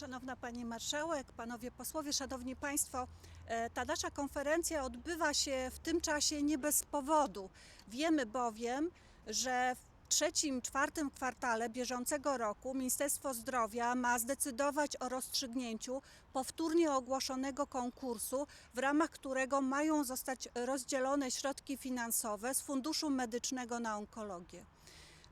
Szanowna Pani Marszałek, Panowie Posłowie, Szanowni Państwo, e, ta nasza konferencja odbywa się w tym czasie nie bez powodu. Wiemy bowiem, że w trzecim, czwartym kwartale bieżącego roku Ministerstwo Zdrowia ma zdecydować o rozstrzygnięciu powtórnie ogłoszonego konkursu, w ramach którego mają zostać rozdzielone środki finansowe z Funduszu Medycznego na onkologię.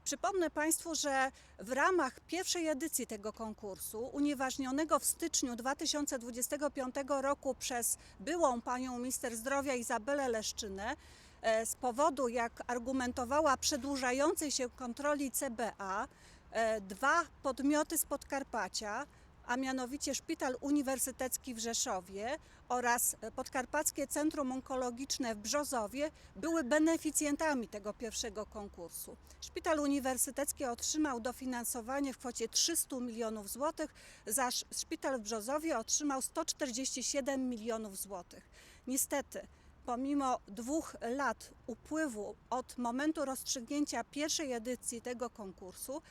Przypomnę Państwu, że w ramach pierwszej edycji tego konkursu, unieważnionego w styczniu 2025 roku przez byłą panią minister zdrowia Izabelę Leszczynę, e, z powodu, jak argumentowała, przedłużającej się kontroli CBA, e, dwa podmioty z Podkarpacia, a mianowicie Szpital Uniwersytecki w Rzeszowie oraz Podkarpackie Centrum Onkologiczne w Brzozowie były beneficjentami tego pierwszego konkursu. Szpital Uniwersytecki otrzymał dofinansowanie w kwocie 300 milionów złotych, zaś Szpital w Brzozowie otrzymał 147 milionów złotych. Niestety, pomimo dwóch lat upływu od momentu rozstrzygnięcia pierwszej edycji tego konkursu,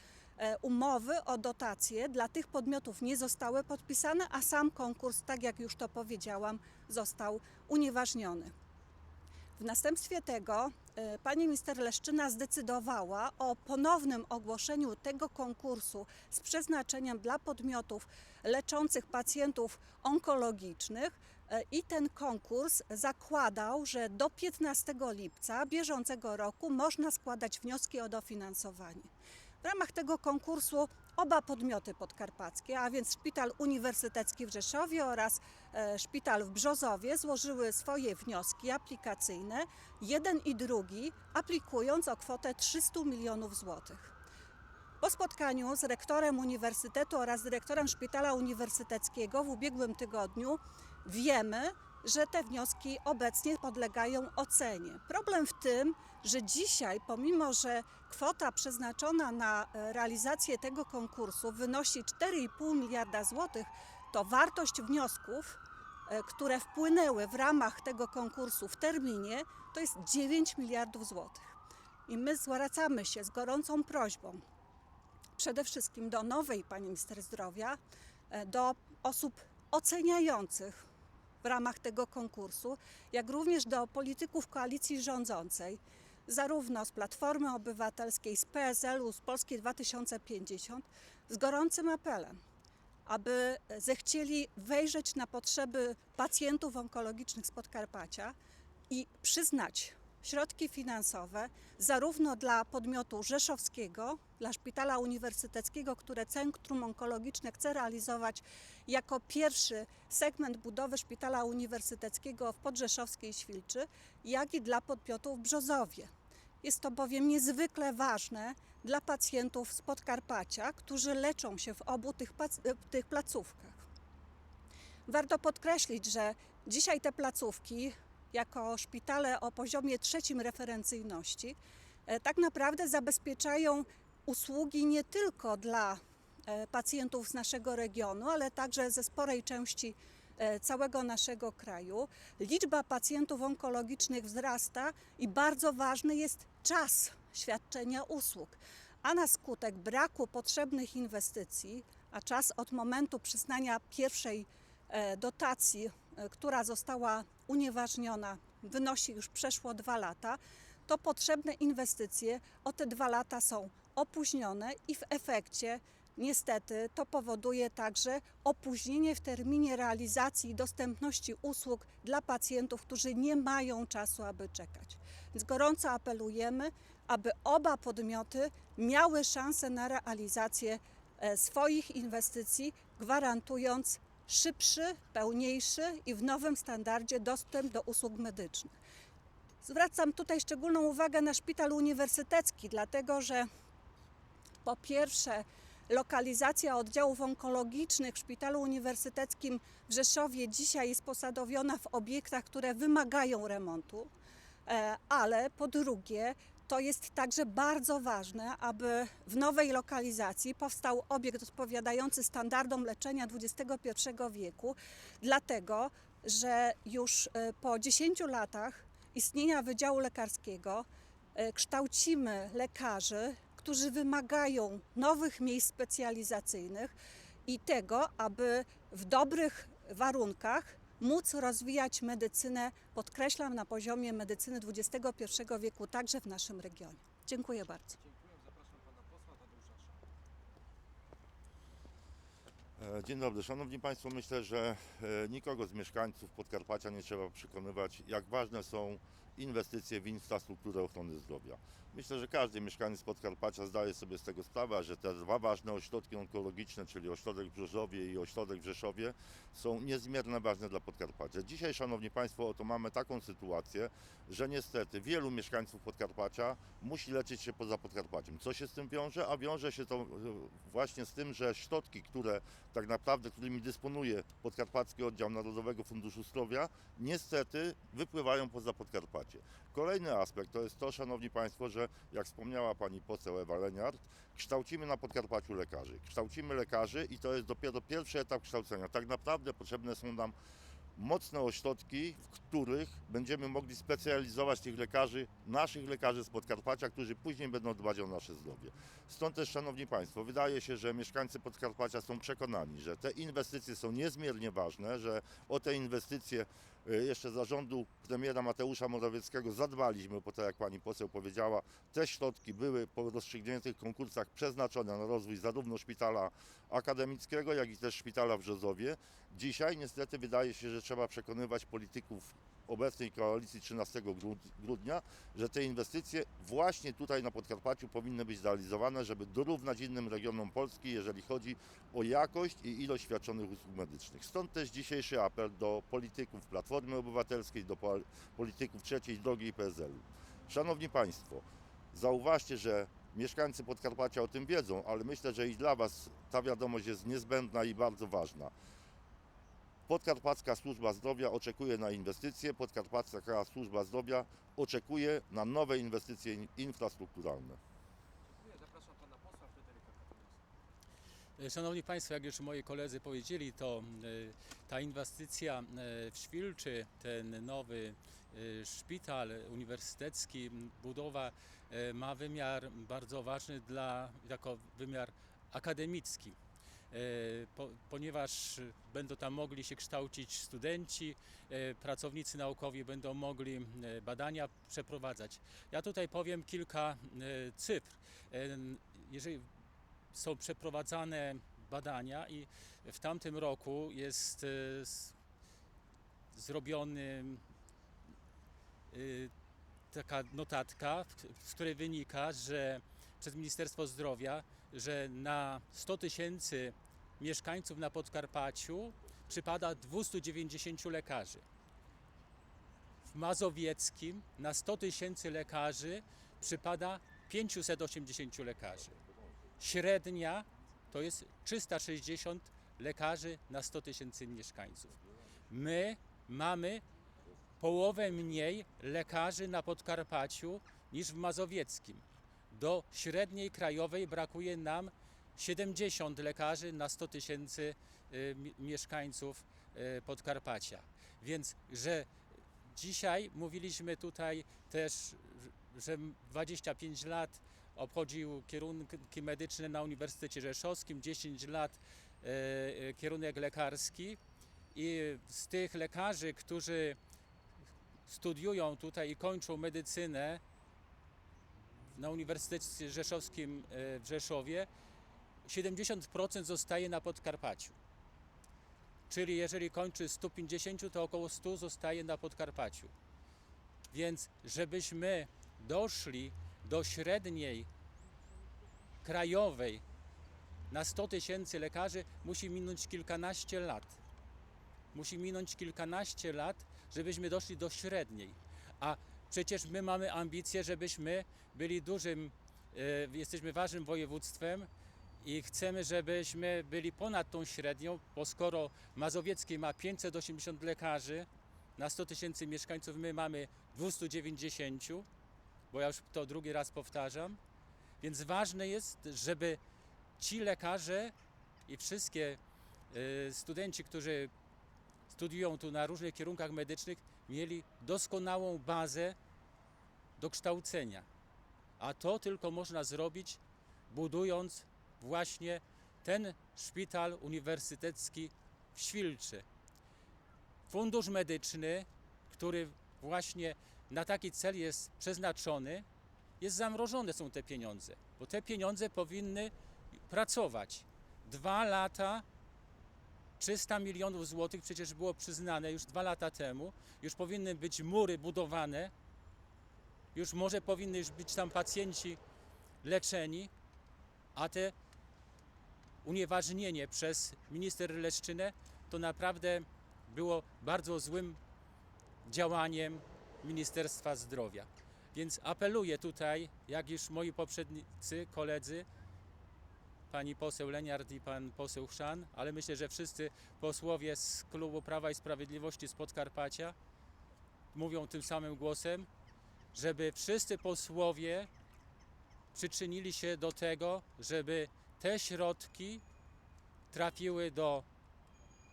umowy o dotacje dla tych podmiotów nie zostały podpisane, a sam konkurs, tak jak już to powiedziałam, został unieważniony. W następstwie tego e, pani minister Leszczyna zdecydowała o ponownym ogłoszeniu tego konkursu z przeznaczeniem dla podmiotów leczących pacjentów onkologicznych e, i ten konkurs zakładał, że do 15 lipca bieżącego roku można składać wnioski o dofinansowanie. W ramach tego konkursu oba podmioty podkarpackie, a więc Szpital Uniwersytecki w Rzeszowie oraz e, Szpital w Brzozowie złożyły swoje wnioski aplikacyjne, jeden i drugi aplikując o kwotę 300 milionów złotych. Po spotkaniu z rektorem uniwersytetu oraz dyrektorem Szpitala Uniwersyteckiego w ubiegłym tygodniu wiemy, że te wnioski obecnie podlegają ocenie. Problem w tym, że dzisiaj, pomimo że kwota przeznaczona na e, realizację tego konkursu wynosi 4,5 miliarda złotych, to wartość wniosków, e, które wpłynęły w ramach tego konkursu w terminie, to jest 9 miliardów złotych. I my zwracamy się z gorącą prośbą przede wszystkim do nowej pani minister zdrowia, e, do osób oceniających w ramach tego konkursu, jak również do polityków koalicji rządzącej, zarówno z Platformy Obywatelskiej, z PSL-u, z Polski 2050, z gorącym apelem, aby zechcieli wejrzeć na potrzeby pacjentów onkologicznych z Podkarpacia i przyznać środki finansowe zarówno dla podmiotu rzeszowskiego, dla Szpitala Uniwersyteckiego, które Centrum Onkologiczne chce realizować jako pierwszy segment budowy Szpitala Uniwersyteckiego w Podrzeszowskiej Świlczy, jak i dla podmiotu w Brzozowie. Jest to bowiem niezwykle ważne dla pacjentów z Podkarpacia, którzy leczą się w obu tych, tych placówkach. Warto podkreślić, że dzisiaj te placówki, jako szpitale o poziomie trzecim referencyjności, e, tak naprawdę zabezpieczają usługi nie tylko dla e, pacjentów z naszego regionu, ale także ze sporej części e, całego naszego kraju. Liczba pacjentów onkologicznych wzrasta i bardzo ważny jest czas świadczenia usług. A na skutek braku potrzebnych inwestycji, a czas od momentu przyznania pierwszej dotacji, która została unieważniona, wynosi już przeszło dwa lata, to potrzebne inwestycje o te dwa lata są opóźnione i w efekcie niestety to powoduje także opóźnienie w terminie realizacji i dostępności usług dla pacjentów, którzy nie mają czasu, aby czekać. Więc gorąco apelujemy, aby oba podmioty miały szansę na realizację e, swoich inwestycji, gwarantując szybszy, pełniejszy i w nowym standardzie dostęp do usług medycznych. Zwracam tutaj szczególną uwagę na szpital uniwersytecki, dlatego że po pierwsze lokalizacja oddziałów onkologicznych w Szpitalu Uniwersyteckim w Rzeszowie dzisiaj jest posadowiona w obiektach, które wymagają remontu, e, ale po drugie to jest także bardzo ważne, aby w nowej lokalizacji powstał obiekt odpowiadający standardom leczenia XXI wieku, dlatego że już e, po 10 latach istnienia Wydziału Lekarskiego e, kształcimy lekarzy, którzy wymagają nowych miejsc specjalizacyjnych i tego, aby w dobrych warunkach móc rozwijać medycynę, podkreślam, na poziomie medycyny XXI wieku, także w naszym regionie. Dziękuję bardzo. E, Dzień dobry, Szanowni Państwo. Myślę, że e, nikogo z mieszkańców Podkarpacia nie trzeba przekonywać, jak ważne są inwestycje w infrastrukturę ochrony zdrowia. Myślę, że każdy mieszkaniec Podkarpacia zdaje sobie z tego sprawę, że te dwa ważne ośrodki onkologiczne, czyli ośrodek w Brzeżowie i ośrodek w Rzeszowie, są niezmiernie ważne dla Podkarpacia. Dzisiaj, Szanowni Państwo, oto mamy taką sytuację, że niestety wielu mieszkańców Podkarpacia musi leczyć się poza Podkarpaciem. Co się z tym wiąże? A wiąże się to e, właśnie z tym, że środki, które tak naprawdę, którymi dysponuje Podkarpacki Oddział Narodowego Funduszu Zdrowia, niestety wypływają poza Podkarpacie. Kolejny aspekt to jest to, Szanowni Państwo, że jak wspomniała Pani poseł Ewa Leniart, kształcimy na Podkarpaciu lekarzy. Kształcimy lekarzy i to jest dopiero pierwszy etap kształcenia. Tak naprawdę potrzebne są nam mocne ośrodki, w których będziemy mogli specjalizować tych lekarzy, naszych lekarzy z Podkarpacia, którzy później będą dbać o nasze zdrowie. Stąd też, Szanowni Państwo, wydaje się, że mieszkańcy Podkarpacia są przekonani, że te inwestycje są niezmiernie ważne, że o te inwestycje jeszcze zarządu premiera Mateusza Morawieckiego zadbaliśmy, bo tak jak pani poseł powiedziała, te środki były po rozstrzygniętych konkursach przeznaczone na rozwój zarówno szpitala akademickiego, jak i też szpitala w Brzozowie. Dzisiaj niestety wydaje się, że trzeba przekonywać polityków obecnej koalicji 13 grud- grudnia, że te inwestycje właśnie tutaj na Podkarpaciu powinny być zrealizowane, żeby dorównać innym regionom Polski, jeżeli chodzi o jakość i ilość świadczonych usług medycznych. Stąd też dzisiejszy apel do polityków Platformy Obywatelskiej, do pol- polityków Trzeciej Drogi i PSL-u. Szanowni Państwo, zauważcie, że mieszkańcy Podkarpacia o tym wiedzą, ale myślę, że i dla Was ta wiadomość jest niezbędna i bardzo ważna. Podkarpacka Służba Zdrowia oczekuje na inwestycje, Podkarpacka Służba Zdrowia oczekuje na nowe inwestycje in- infrastrukturalne. Szanowni Państwo, jak już moi koledzy powiedzieli, to e, ta inwestycja e, w Świlczy, ten nowy e, szpital uniwersytecki, budowa e, ma wymiar bardzo ważny dla, jako wymiar akademicki. E, Po, ponieważ będą tam mogli się kształcić studenci, e, pracownicy naukowi będą mogli e, badania przeprowadzać. Ja tutaj powiem kilka e, cyfr. E, Jeżeli są przeprowadzane badania i w tamtym roku jest e, zrobiony e, taka notatka, z której wynika, że przez Ministerstwo Zdrowia, że na 100 tysięcy mieszkańców na Podkarpaciu przypada 290 lekarzy. W Mazowieckim na 100 tysięcy lekarzy przypada 580 lekarzy. Średnia to jest 360 lekarzy na 100 tysięcy mieszkańców. My mamy połowę mniej lekarzy na Podkarpaciu niż w Mazowieckim. Do średniej krajowej brakuje nam 70 lekarzy na 100 tysięcy y, mi- mieszkańców y, Podkarpacia. Więc, że dzisiaj mówiliśmy tutaj też, że 25 lat obchodził kierunki medyczne na Uniwersytecie Rzeszowskim, 10 lat e, e, kierunek lekarski i z tych lekarzy, którzy studiują tutaj i kończą medycynę na Uniwersytecie Rzeszowskim e, w Rzeszowie, 70% zostaje na Podkarpaciu. Czyli jeżeli kończy 150, to około 100 zostaje na Podkarpaciu. Więc żebyśmy doszli do średniej krajowej na 100 tysięcy lekarzy, musi minąć kilkanaście lat. Musi minąć kilkanaście lat, żebyśmy doszli do średniej. A przecież my mamy ambicje, żebyśmy byli dużym, e, jesteśmy ważnym województwem i chcemy, żebyśmy byli ponad tą średnią, bo skoro Mazowieckie ma 580 lekarzy na 100 tysięcy mieszkańców, my mamy 290, bo ja już to drugi raz powtarzam, więc ważne jest, żeby ci lekarze i wszystkie y, studenci, którzy studiują tu na różnych kierunkach medycznych, mieli doskonałą bazę do kształcenia. A to tylko można zrobić budując właśnie ten Szpital Uniwersytecki w Świlczy. Fundusz medyczny, który właśnie na taki cel jest przeznaczony, jest zamrożone są te pieniądze, bo te pieniądze powinny pracować. Dwa lata 300 milionów złotych przecież było przyznane już dwa lata temu. Już powinny być mury budowane. Już może powinny już być tam pacjenci leczeni, a te unieważnienie przez minister Leszczynę to naprawdę było bardzo złym działaniem Ministerstwa Zdrowia. Więc apeluję tutaj, jak już moi poprzednicy, koledzy, pani poseł Leniart i pan poseł Chrzan, ale myślę, że wszyscy posłowie z klubu Prawa i Sprawiedliwości z Podkarpacia mówią tym samym głosem, żeby wszyscy posłowie przyczynili się do tego, żeby te środki trafiły do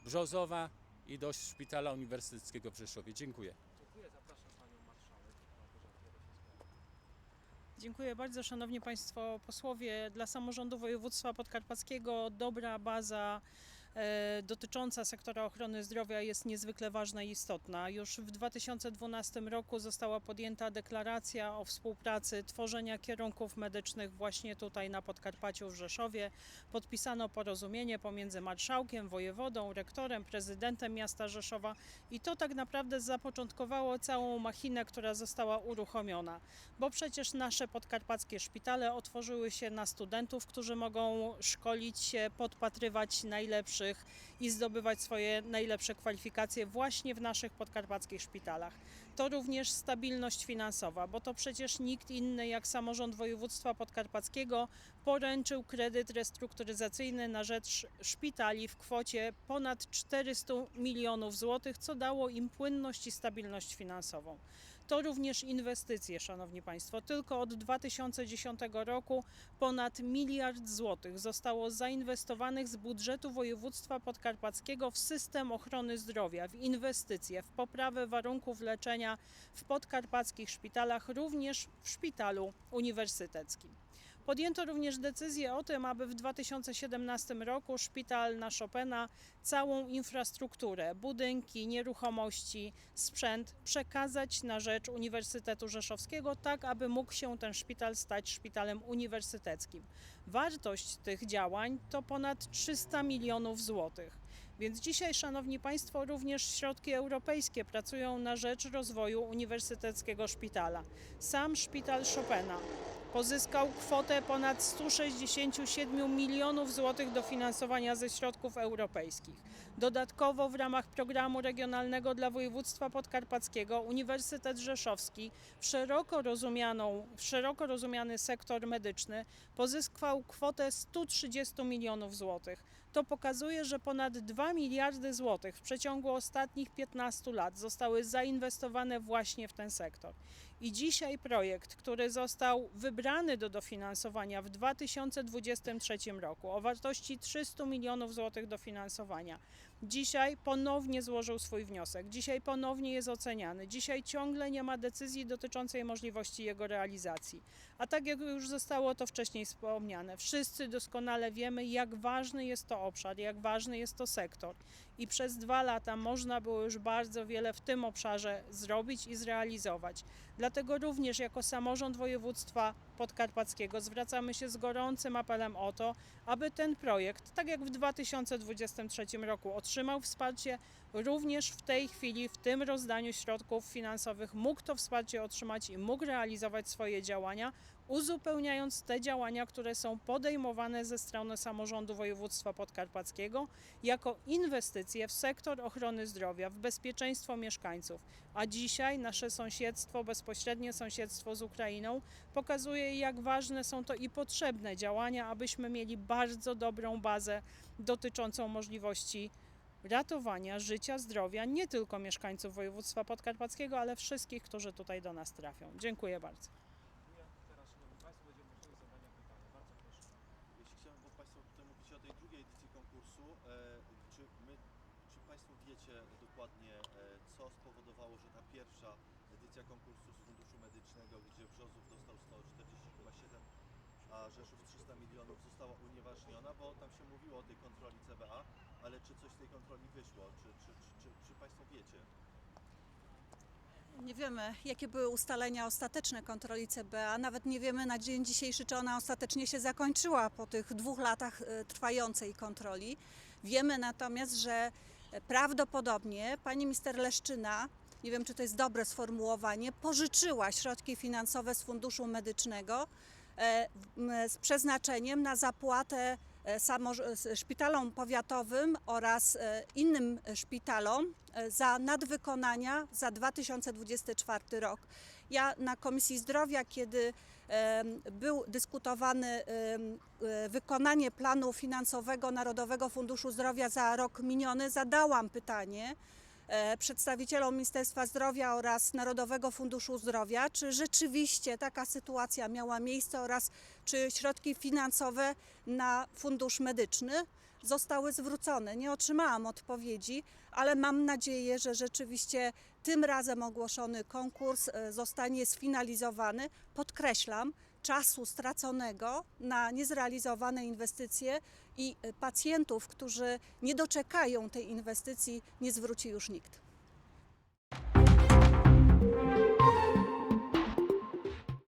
Brzozowa i do Szpitala Uniwersyteckiego w Rzeszowie. Dziękuję. Dziękuję, zapraszam panią marszałek. Małgorzatę Rosińską. Dziękuję bardzo, szanowni państwo posłowie. Dla samorządu województwa podkarpackiego dobra baza dotycząca sektora ochrony zdrowia jest niezwykle ważna i istotna. Już w 2012 roku została podjęta deklaracja o współpracy tworzenia kierunków medycznych właśnie tutaj na Podkarpaciu w Rzeszowie. Podpisano porozumienie pomiędzy marszałkiem, wojewodą, rektorem, prezydentem miasta Rzeszowa i to tak naprawdę zapoczątkowało całą machinę, która została uruchomiona bo przecież nasze podkarpackie szpitale otworzyły się na studentów, którzy mogą szkolić się, podpatrywać najlepszych i zdobywać swoje najlepsze kwalifikacje właśnie w naszych podkarpackich szpitalach. To również stabilność finansowa, bo to przecież nikt inny jak samorząd województwa podkarpackiego poręczył kredyt restrukturyzacyjny na rzecz szpitali w kwocie ponad 400 milionów złotych, co dało im płynność i stabilność finansową to również inwestycje, Szanowni Państwo. Tylko od 2010 roku ponad miliard złotych zostało zainwestowanych z budżetu województwa podkarpackiego w system ochrony zdrowia, w inwestycje, w poprawę warunków leczenia w podkarpackich szpitalach, również w szpitalu uniwersyteckim. Podjęto również decyzję o tym, aby w 2017 roku szpital na Chopina całą infrastrukturę, budynki, nieruchomości, sprzęt przekazać na rzecz Uniwersytetu Rzeszowskiego, tak aby mógł się ten szpital stać szpitalem uniwersyteckim. Wartość tych działań to ponad 300 milionów złotych. Więc dzisiaj, Szanowni Państwo, również środki europejskie pracują na rzecz rozwoju Uniwersyteckiego Szpitala. Sam szpital Chopina pozyskał kwotę ponad 167 milionów złotych dofinansowania ze środków europejskich. Dodatkowo w ramach programu regionalnego dla województwa podkarpackiego Uniwersytet Rzeszowski w szeroko, rozumianą, w szeroko rozumiany sektor medyczny pozyskał kwotę 130 milionów złotych. To pokazuje, że ponad 2 miliardy złotych w przeciągu ostatnich 15 lat zostały zainwestowane właśnie w ten sektor. I dzisiaj projekt, który został wybrany do dofinansowania w 2023 roku o wartości 300 milionów złotych dofinansowania, dzisiaj ponownie złożył swój wniosek, dzisiaj ponownie jest oceniany, dzisiaj ciągle nie ma decyzji dotyczącej możliwości jego realizacji. A tak jak już zostało to wcześniej wspomniane, wszyscy doskonale wiemy, jak ważny jest to obszar, jak ważny jest to sektor. I przez dwa lata można było już bardzo wiele w tym obszarze zrobić i zrealizować. Dlatego również jako samorząd województwa podkarpackiego zwracamy się z gorącym apelem o to, aby ten projekt, tak jak w 2023 roku otrzymał wsparcie, również w tej chwili, w tym rozdaniu środków finansowych mógł to wsparcie otrzymać i mógł realizować swoje działania, uzupełniając te działania, które są podejmowane ze strony samorządu województwa podkarpackiego jako inwestycje w sektor ochrony zdrowia, w bezpieczeństwo mieszkańców. A dzisiaj nasze sąsiedztwo, bezpośrednie sąsiedztwo z Ukrainą pokazuje, jak ważne są to i potrzebne działania, abyśmy mieli bardzo dobrą bazę dotyczącą możliwości ratowania życia, zdrowia nie tylko mieszkańców województwa podkarpackiego, ale wszystkich, którzy tutaj do nas trafią. Dziękuję bardzo. Dziękuję. Teraz, Szanowni Państwo, będzie możliwość zadania pytania. Bardzo proszę. Jeśli chciałem, bo Państwo tutaj mówicie o tej drugiej edycji konkursu, e, czy, my, czy Państwo wiecie dokładnie, e, co spowodowało, że ta pierwsza edycja konkursu z Funduszu Medycznego, gdzie Brzozów dostał 147, a Rzeszów 300 milionów została unieważniona, bo tam się mówiło o tej kontroli CBA, ale czy coś z tej kontroli wyszło? Czy, czy, czy, czy, czy Państwo wiecie? Nie wiemy, jakie były ustalenia ostateczne kontroli CBA. Nawet nie wiemy na dzień dzisiejszy, czy ona ostatecznie się zakończyła po tych dwóch latach e, trwającej kontroli. Wiemy natomiast, że e, prawdopodobnie pani minister Leszczyna, nie wiem, czy to jest dobre sformułowanie, pożyczyła środki finansowe z Funduszu Medycznego e, z przeznaczeniem na zapłatę e, s- szpitalom powiatowym oraz e, innym szpitalom e, za nadwykonania za 2024 rok. Ja na Komisji Zdrowia, kiedy był dyskutowany e, wykonanie planu finansowego Narodowego Funduszu Zdrowia za rok miniony, zadałam pytanie e, przedstawicielom Ministerstwa Zdrowia oraz Narodowego Funduszu Zdrowia, czy rzeczywiście taka sytuacja miała miejsce oraz czy środki finansowe na fundusz medyczny zostały zwrócone. Nie otrzymałam odpowiedzi, ale mam nadzieję, że rzeczywiście tym razem ogłoszony konkurs e, zostanie sfinalizowany. Podkreślam, czasu straconego na niezrealizowane inwestycje i e, pacjentów, którzy nie doczekają tej inwestycji, nie zwróci już nikt.